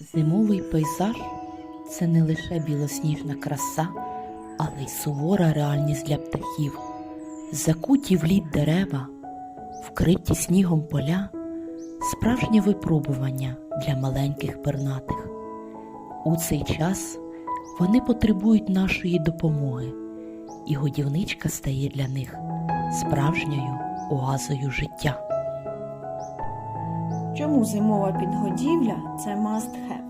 Зимовий пейзаж це не лише білосніжна краса, але й сувора реальність для птахів. Закуті в лід дерева, вкриті снігом поля, справжнє випробування для маленьких пернатих. У цей час вони потребують нашої допомоги, і годівничка стає для них справжньою оазою життя. Чому зимова підгодівля це must have?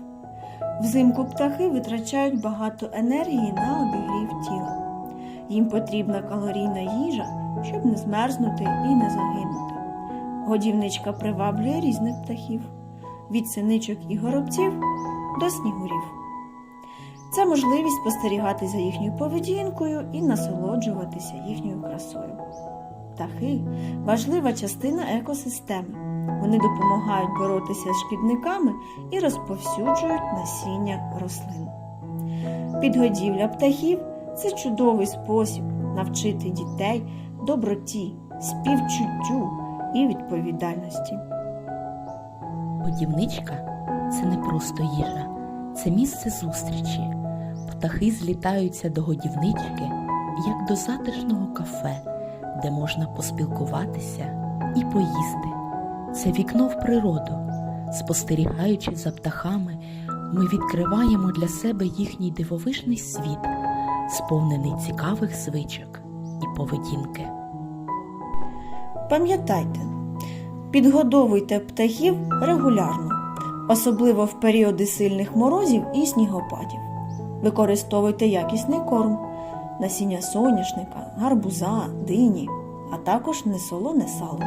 Взимку птахи витрачають багато енергії на обігрів тіла. Їм потрібна калорійна їжа, щоб не змерзнути і не загинути. Годівничка приваблює різних птахів від синичок і горобців до снігурів. Це можливість спостерігати за їхньою поведінкою і насолоджуватися їхньою красою. Птахи важлива частина екосистеми. Вони допомагають боротися з шкідниками і розповсюджують насіння рослин. Підгодівля птахів це чудовий спосіб навчити дітей доброті, співчуттю і відповідальності. Годівничка це не просто їжа, це місце зустрічі. Птахи злітаються до годівнички, як до затишного кафе, де можна поспілкуватися і поїсти. Це вікно в природу. Спостерігаючи за птахами, ми відкриваємо для себе їхній дивовижний світ, сповнений цікавих звичок і поведінки. Пам'ятайте, підгодовуйте птахів регулярно, особливо в періоди сильних морозів і снігопадів. Використовуйте якісний корм, насіння соняшника, гарбуза, дині, а також несолоне сало.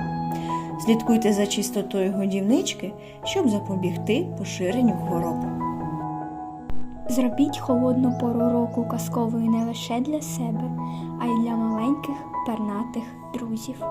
Слідкуйте за чистотою годівнички, щоб запобігти поширенню хвороб. Зробіть холодну пору року казковою не лише для себе, а й для маленьких пернатих друзів.